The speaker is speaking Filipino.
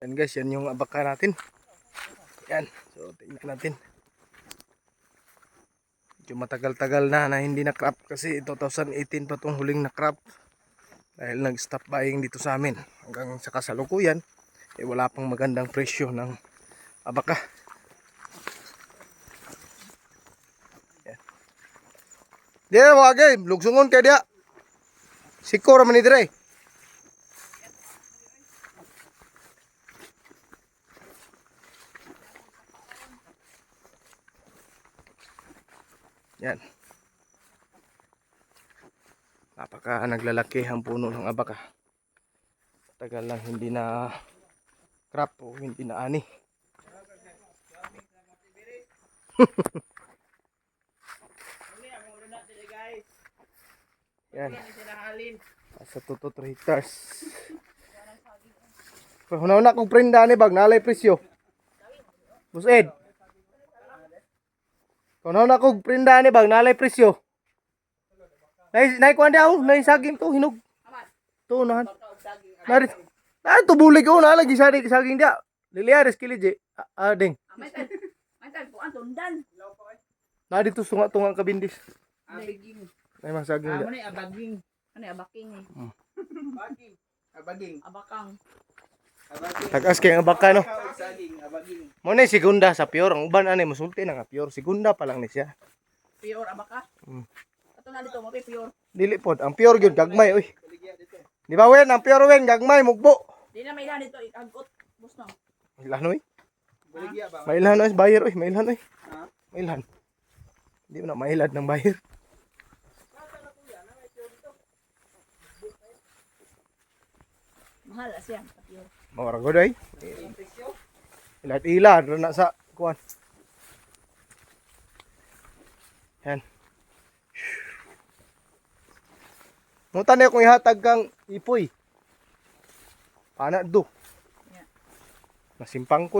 Yan guys, yan yung abaka natin. Yan. So, tingnan natin. Medyo matagal-tagal na na hindi na crop kasi 2018 pa itong huling na crop. Dahil nag-stop buying dito sa amin. Hanggang sa kasalukuyan, eh wala pang magandang presyo ng abaka. Yan. Di na mga game, lugsungon kayo diya. Sikor man ni dire. Yan. Napaka naglalaki ang puno ng abaka. Tagal lang hindi na crop o hindi na ani. Yan. Sa 2 to 3 hectares. Hunaw na kong prenda ni bag nalay presyo. Boss Hunaw na kong prenda ni bag nalay presyo. Nay nay kuan daw, nay saging to hinog. To nahan. Nari. Nari to bulig ko na lagi saging saging dia. Liliares kilije. Ah, ding. May tan, may tan po ang tundan. Nari to sunga tunga kabindis. Abaging. Nay mas saging ni abaging. Ano abaking eh? Abaging. Abaging. Abakang. Tagas kay nga baka no. Mo ni segunda sa pure ang uban ani musulti na nga pure segunda pa lang ni siya. Pure abaka. Mm. Ato na dito, mapi pure. Dili pod ang pure gyud gagmay oy. Di ba wen ang pure wen gagmay mugbo. Di na may ilan dito, agot. Bus no. Mailan oy. Baligya ba? Mailan oy buyer oy, mailan oy. Ha? Mailan. Di mo na mailad ng buyer. Mahal siya. Pure. Mawara gud oy. Ilat ilad ra na sa kuan. Yan. Mutan niya kung ihatag kang ipoy. Pana do. Yeah. Masimpang ko